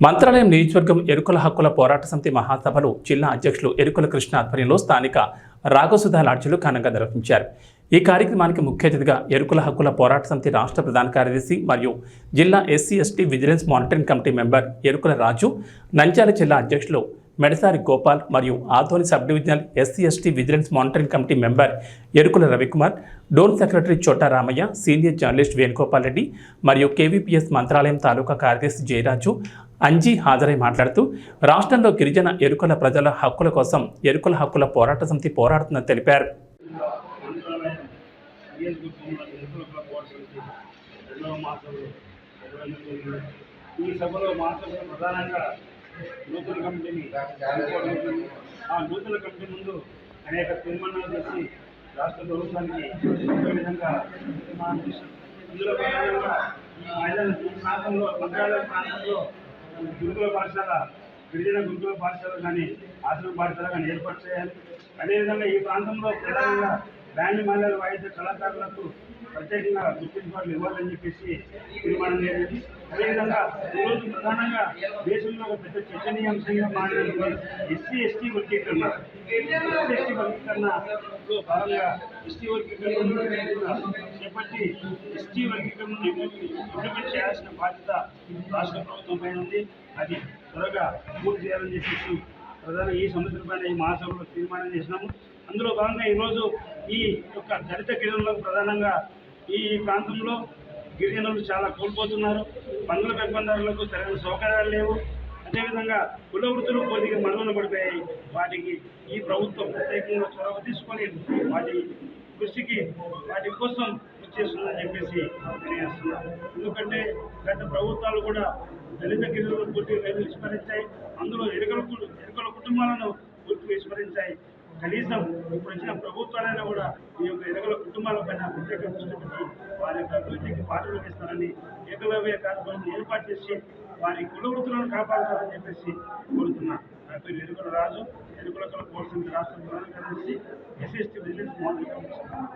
మంత్రాలయం నియోజకవర్గం ఎరుకుల హక్కుల పోరాట సమితి మహాసభలు జిల్లా అధ్యక్షులు ఎరుకుల కృష్ణ ఆధ్వర్యంలో స్థానిక రాఘసుధా లాడ్జీలు ఘనంగా నిర్వహించారు. ఈ కార్యక్రమానికి ముఖ్య అతిథిగా ఎరుకుల హక్కుల పోరాట సమితి రాష్ట్ర ప్రధాన కార్యదర్శి మరియు జిల్లా SC ST vigilance monitoring committee member Erukula Raju Nandyal జిల్లా అధ్యక్షులు మెడసారి గోపాల్ మరియు Adoni sub divisional SC ST vigilance monitoring committee member Erukula Ravikumar Dhone secretary Chota Ramaiah senior journalist Venugopal Reddy మరియు కేవీపీఎస్ మంత్రాలయం తాలూకా కార్యదర్శి జయరాజు అంజీ హాజరై మాట్లాడుతూ రాష్ట్రంలో గిరిజన ఎరుకల ప్రజల హక్కుల కోసం ఎరుకల హక్కుల పోరాట సమితి పోరాడుతుందని తెలిపారు. ఈ సభలో మాత్రం ప్రధానంగా నూతన కమిటీని ఆ నూతన కమిటీ ముందు అనేక తీర్మానాలు చేసి రాష్ట్ర ప్రభుత్వానికి చెప్పే విధంగా తీర్మానం చేశారు ఇందులో ప్రధానంగా ప్రాంతంలో మంత్రాలయ ప్రాంతంలో గురుకుల పాఠశాల గిరిజన గురుకుల పాఠశాల కానీ ఆశ్రమ పాఠశాల కానీ ఏర్పాటు చేయాలి. అదేవిధంగా ఈ ప్రాంతంలో ప్రధానంగా బ్యాండ్ మహిళల వాయిద్య కళాకారులకు ప్రత్యేకంగా గుర్తింపు ఇవ్వాలని చెప్పేసి తీర్మానం జరిగింది అదేవిధంగా ఈరోజు ప్రధానంగా దేశంలో ఒక పెద్ద చర్చనీయాంశంగా మారినటువంటి ఎస్సీ ఎస్టీ వర్గీకరణ ఎస్సీ ఎస్టీ వర్గీకరణలో భాగంగా ఎస్టీ వర్గీకరణ చేపట్టి ఎస్టీ వర్గీకరణను ఇంప్లిమెంట్ చేయాల్సిన బాధ్యత రాష్ట్ర ప్రభుత్వం పైన ఉంది. అది త్వరగా పూర్తి చేయాలని చెప్పేసి ప్రధాన ఈ సంవత్సరం పైన ఈ మహాసభలో తీర్మానం చేసినాము. అందులో భాగంగా ఈరోజు ఈ యొక్క దళిత గిరిజనులకు ప్రధానంగా ఈ ప్రాంతంలో గిరిజనులు చాలా కోల్పోతున్నారు. పనుల పెంపందారులకు సరైన సౌకర్యాలు లేవు. అదేవిధంగా కుల వృత్తులు కొద్దిగా మనుగడ పడిపోయాయి. వాటికి ఈ ప్రభుత్వం ప్రత్యేకంగా చొరవ తీసుకొని వాటి కృషికి వాటి కోసం చేస్తుందని చెప్పేసి తెలియజేస్తున్నారు. ఎందుకంటే గత ప్రభుత్వాలు కూడా దళిత గిరిజనులు పూర్తిగా విస్మరించాయి అందులో ఎరుకల ఎరుకలు ఎరుకల కుటుంబాలను గుర్తు విస్మరించాయి కనీసం ఇప్పుడు వచ్చిన ప్రభుత్వాలైనా కూడా ఈ యొక్క ఎరగల కుటుంబాల పైన ప్రత్యేక దృష్టి పెట్టి వారి యొక్క అభివృద్ధికి పాటలు వేస్తారని ఏకలవ్య కార్యక్రమం ఏర్పాటు చేసి వారి కులవృత్తులను కాపాడతారని చెప్పేసి కోరుతున్నాను నా పేరు ఎరుకల రాజు. ఎరుకల కుల కోర్సు రాష్ట్ర ప్రధాన కార్యదర్శి ఎస్ఎస్టీ విజిలెన్స్ మోడల్ కమిషన్.